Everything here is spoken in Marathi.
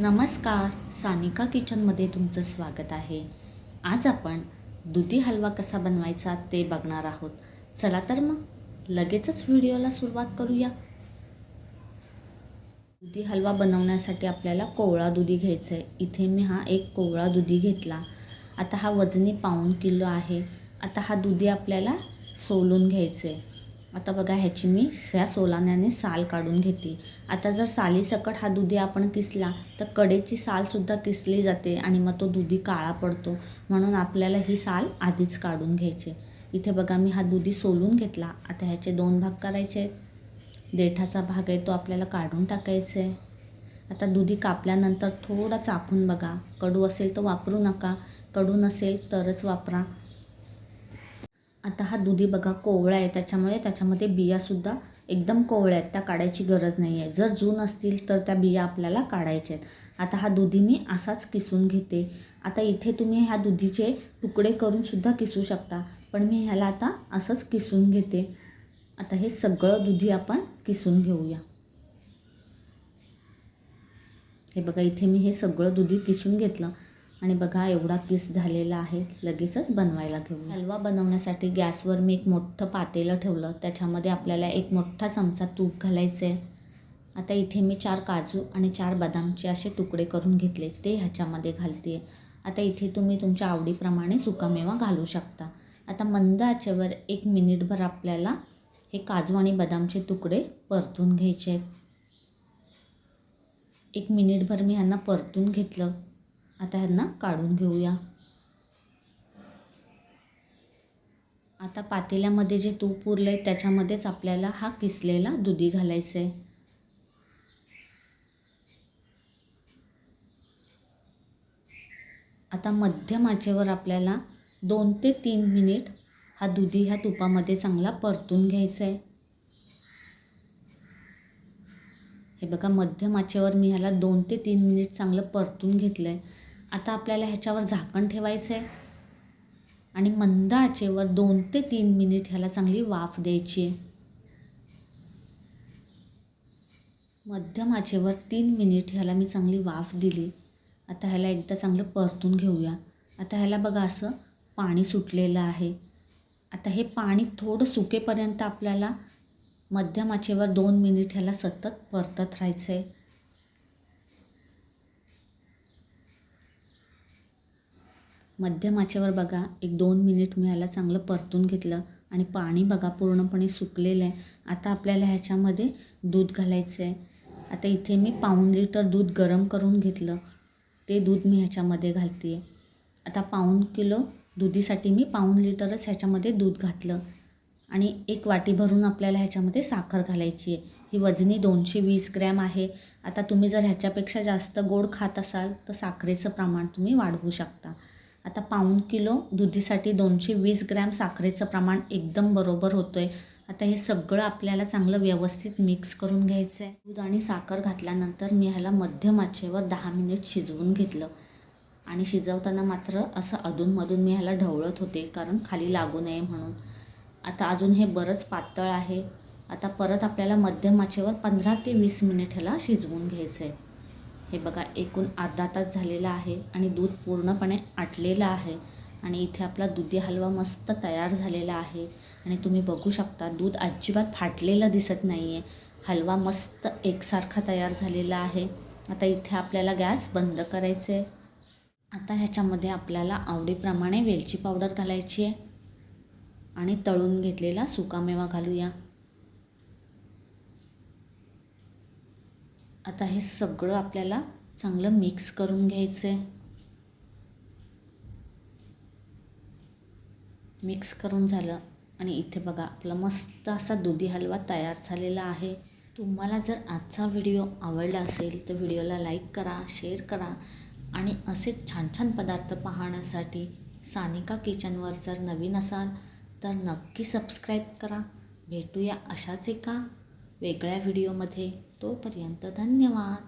नमस्कार सानिका किचनमध्ये तुमचं स्वागत आहे. आज आपण दुधी हलवा कसा बनवायचा ते बघणार आहोत. चला तर मग लगेचच व्हिडिओला सुरुवात करूया. दुधी हलवा बनवण्यासाठी आपल्याला कोवळा दुधी घ्यायचं आहे इथे मी हा एक कोवळा दुधी घेतला. आता हा वजनी पाऊण किलो आहे. आता हा दुधी आपल्याला सोलून घ्यायचं आहे आता बघा ह्याची मी ह्या सोलाण्याने साल काढून घेते. आता जर सालीसकट हा दुधी आपण किसला तर कडेची सालसुद्धा किसली जाते आणि मग तो दुधी काळा पडतो. म्हणून आपल्याला ही साल आधीच काढून घ्यायची. इथे बघा मी हा दुधी सोलून घेतला. आता ह्याचे दोन भाग करायचे. आहेत देठाचा भाग आहे तो आपल्याला काढून टाकायचा. आहे आता दुधी कापल्यानंतर थोडा चापून बघा. कडू असेल तर वापरू नका. कडू नसेल तरच वापरा. आता हा दुधी बघा कोवळा आहे. त्याच्यामुळे त्याच्यामध्ये बियासुद्धा एकदम कोवळ्या आहेत. त्या काढायची गरज नाही आहे जर जून असतील तर त्या बिया आपल्याला काढायच्या आहेत. आता हा दुधी मी असाच किसून घेते. आता इथे तुम्ही ह्या दुधीचे तुकडे करूनसुद्धा किसू शकता. पण मी ह्याला आता असंच किसून घेते. आता हे सगळं दुधी आपण किसून घेऊया. हे बघा इथे मी हे सगळं दुधी किसून घेतलं. आणि बघा एवढा किस झालेला आहे. लगेचच बनवायला घेऊ हलवा बनवण्यासाठी गॅसवर मी एक मोठं पातेलं ठेवलं. त्याच्यामध्ये आपल्याला एक मोठा चमचा तूप घालायचं आहे आता इथे मी चार काजू आणि चार बदामचे असे तुकडे करून घेतले. ते ह्याच्यामध्ये घालते आता इथे तुम्ही तुमच्या आवडीप्रमाणे सुकामेवा घालू शकता. आता मंद आचेवर एक मिनिटभर आपल्याला हे काजू आणि बदामचे तुकडे परतून घ्यायचे आहेत एक मिनिटभर मी ह्यांना परतून घेतलं. आता ह्यांना काढून घेऊया. आता पातेल्यामध्ये जे तूप उरलं आहे त्याच्यामध्येच आपल्याला हा किसलेला दुधी घालायचा आहे आता मध्यम आचेवर आपल्याला दोन ते तीन मिनिट हा दुधी ह्या तुपामध्ये चांगला परतून घ्यायचा आहे हे बघा मध्यम आचेवर मी ह्याला दोन ते तीन मिनिट चांगलं परतून घेतलं आहे आता आपल्याला ह्याच्यावर झाकण ठेवायचं आहे आणि मंद आचेवर दोन ते तीन मिनिट ह्याला चांगली वाफ द्यायची आहे. मध्यम आचेवर तीन मिनिट ह्याला मी चांगली वाफ दिली. आता ह्याला एकदा चांगलं परतून घेऊया. आता ह्याला बघा असं पाणी सुटलेलं आहे. आता हे पाणी थोडं सुकेपर्यंत आपल्याला मध्यम आचेवर दोन मिनिट ह्याला सतत परतत राहायचं आहे मध्यम आचेवर बघा एक दोन मिनिट मी चांगलं परतून घेतलं आणि पाणी बघा पूर्णपणे सुकलेलं आहे. आता आपल्याला ह्याच्यामध्ये दूध घालायचं आहे. आता इथे मी पाऊण लिटर दूध गरम करून घेतलं. ते दूध मी ह्याच्यामध्ये घालते. आहे आता पाऊण किलो दुधीसाठी मी पाऊण लिटरच ह्याच्यामध्ये दूध घातलं. आणि एक वाटी भरून आपल्याला ह्याच्यामध्ये साखर घालायची आहे. ही वजनी दोनशे वीस ग्रॅम आहे. आता तुम्ही जर ह्याच्यापेक्षा जास्त गोड खात असाल तर साखरेचं प्रमाण तुम्ही वाढवू शकता. आता पाऊण किलो दुधीसाठी दोनशे वीस ग्रॅम साखरेचं प्रमाण एकदम बरोबर होतं आहे आता हे सगळं आपल्याला चांगलं व्यवस्थित मिक्स करून घ्यायचं आहे दूध आणि साखर घातल्यानंतर मी ह्याला मध्यम आचेवर दहा मिनिट शिजवून घेतलं. आणि शिजवताना मात्र असं अधूनमधून मी ह्याला ढवळत होते कारण खाली लागू नये म्हणून. आता अजून हे बरंच पातळ आहे. आता परत आपल्याला मध्यम आचेवर पंधरा ते वीस मिनिट ह्याला शिजवून घ्यायचं आहे हे बघा एकूण अर्धा तास झालेला आहे आणि दूध पूर्णपणे आटलेलं आहे. आणि इथे आपला दुधी हलवा मस्त तयार झालेला आहे. आणि तुम्ही बघू शकता दूध अजिबात फाटलेलं दिसत नाही आहे हलवा मस्त एकसारखा तयार झालेला आहे. आता इथे आपल्याला गॅस बंद करायचं आहे. आता ह्याच्यामध्ये आपल्याला आवडीप्रमाणे वेलची पावडर घालायची आहे. आणि तळून घेतलेला सुकामेवा घालूया. आता हे सगळं आपल्याला चांगलं मिक्स करून घ्यायचं आहे मिक्स करून झालं आणि इथे बघा आपला मस्त असा दुधी हलवा तयार झालेला आहे. तुम्हाला जर आजचा व्हिडिओ आवडला असेल तर व्हिडिओला लाईक करा शेअर करा आणि असे छान छान पदार्थ पाहण्यासाठी सानिका किचनवर जर नवीन असाल तर नक्की सबस्क्राईब करा. भेटूया अशाच एका वेगळ्या व्हिडिओमध्ये तोपर्यंत धन्यवाद.